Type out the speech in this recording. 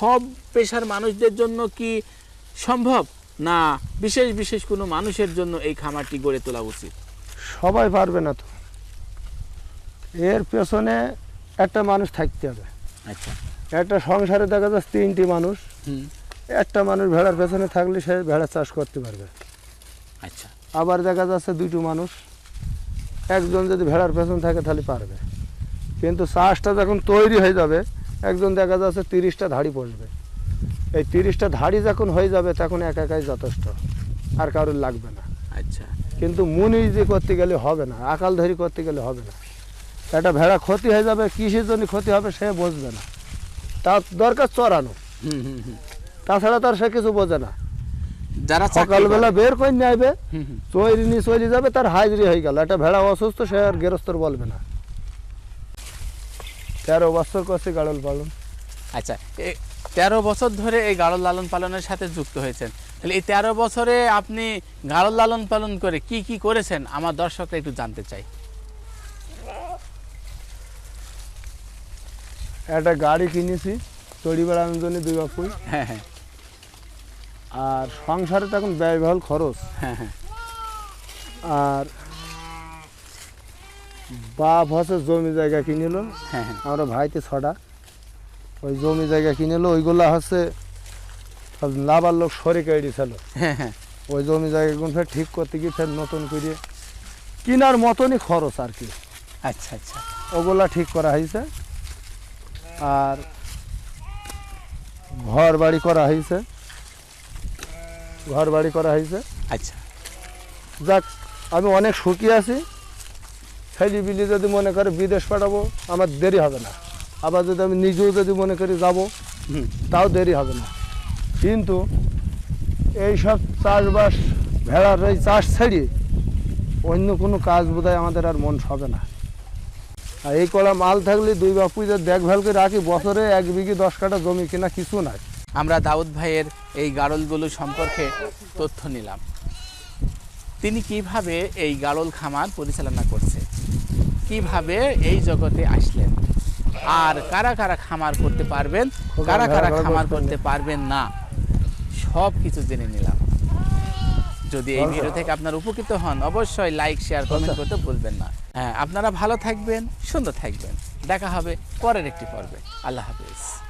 সব পেশার মানুষদের জন্য কি সম্ভব? না বিশেষ বিশেষ কোনো মানুষের জন্য এই খামারটি গড়ে তোলা উচিত। সবাই পারবে না তো। এর পেছনে একটা মানুষ থাকতে হবে। আচ্ছা। একটা সংসারে দেখা যাচ্ছে তিনটি মানুষ। একটা মানুষ ভেড়ার পেছনে থাকলে সে ভেড়া চাষ করতে পারবে। আচ্ছা। আবার দেখা যাচ্ছে দুটো মানুষ একজন যদি ভেড়ার পেছনে থাকে তাহলে পারবে। কিন্তু চাষটা যখন তৈরি হয়ে যাবে একজন দেখা যাচ্ছে তিরিশটা ধাড়ি পড়বে এই তিরিশটা ধাড়ি যখন হয়ে যাবে তখন একা একাই যথেষ্ট আর কারোর লাগবে না। আচ্ছা। কিন্তু মুনি যে করতে গেলে হবে না আকাল ধরি করতে গেলে হবে না। একটা ভেড়া ক্ষতি হয়ে যাবে কিসের জন্য ক্ষতি হবে সে বুঝবে না। তার দরকার চড়ানো। হুম হুম হুম। তাছাড়া তার সে কিছু বোঝে না। যারা সকালবেলা বের করে নিয়ে আসবে চৈরি নিয়ে চলে যাবে তার হাজিরি হয়ে গেল। একটা ভেড়া অসুস্থ সে আর গেরস্তর বলবে না। তেরো বছর করছে গাড়ল পালন। আচ্ছা তেরো বছর ধরে এই গাড়ল লালন পালনের সাথে যুক্ত হয়েছেন। তাহলে এই তেরো বছরে আপনি গাড়ল লালন পালন করে কি কি করেছেন? আমার দর্শকরা একটু জানতে চাই। একটা গাড়ি কিনেছি চড়ি বেড়ানোর জন্য দুই বাপুই হ্যাঁ হ্যাঁ। আর সংসারে তখন ব্যয়বহুল খরচ। হ্যাঁ হ্যাঁ। আর বাপ হচ্ছে জমি জায়গা কিনিল হ্যাঁ হ্যাঁ। আমরা ভাইতে ছটা। ওই জমি জায়গা কিনিল ওইগুলা হচ্ছে লাভার লোক সরে কেড়ে ছিল হ্যাঁ হ্যাঁ। ওই জমি জায়গাগুলো ফের ঠিক করতে গিয়ে ফের নতুন করে কিনার মতনই খরচ আর কি। আচ্ছা আচ্ছা। ওগুলা ঠিক করা হয়েছে। আর ঘর বাড়ি করা হয়েছে। ঘর বাড়ি করা হয়েছে। আচ্ছা। যাক আমি অনেক সুখী আছি। ছেলে বিলি যদি মনে করে বিদেশ পাঠাবো আমার দেরি হবে না। আবার যদি আমি নিজেও যদি মনে করি যাব তাও দেরি হবে না। কিন্তু এই সব চাষবাস ভেড়ার এই চাষ ছাড়িয়ে অন্য কোনো কাজ বোধহয় আমাদের আর মন হবে না। আর এই কলা মাল থাকলে দুই বাপুদের দেখভাল করে রাখি বছরে এক বিঘি দশ কাঠা জমি কিনা কিছু নাই। আমরা দাউদ ভাইয়ের এই গাড়লগুলো সম্পর্কে তথ্য নিলাম। তিনি কীভাবে এই গাড়ল খামার পরিচালনা করছে? কীভাবে এই জগতে আসলেন? আর কারা কারা খামার করতে পারবেন? কারা কারা খামার করতে পারবেন না? সব কিছু জেনে নিলাম। যদি এই। ভিডিও থেকে আপনার উপকৃত হন, অবশ্যই লাইক শেয়ার কমেন্ট করতে ভুলবেন না। হ্যাঁ আপনারা ভালো থাকবেন, সুন্দর থাকবেন। দেখা হবে পরের একটি পর্বে। আল্লাহ হাফিজ।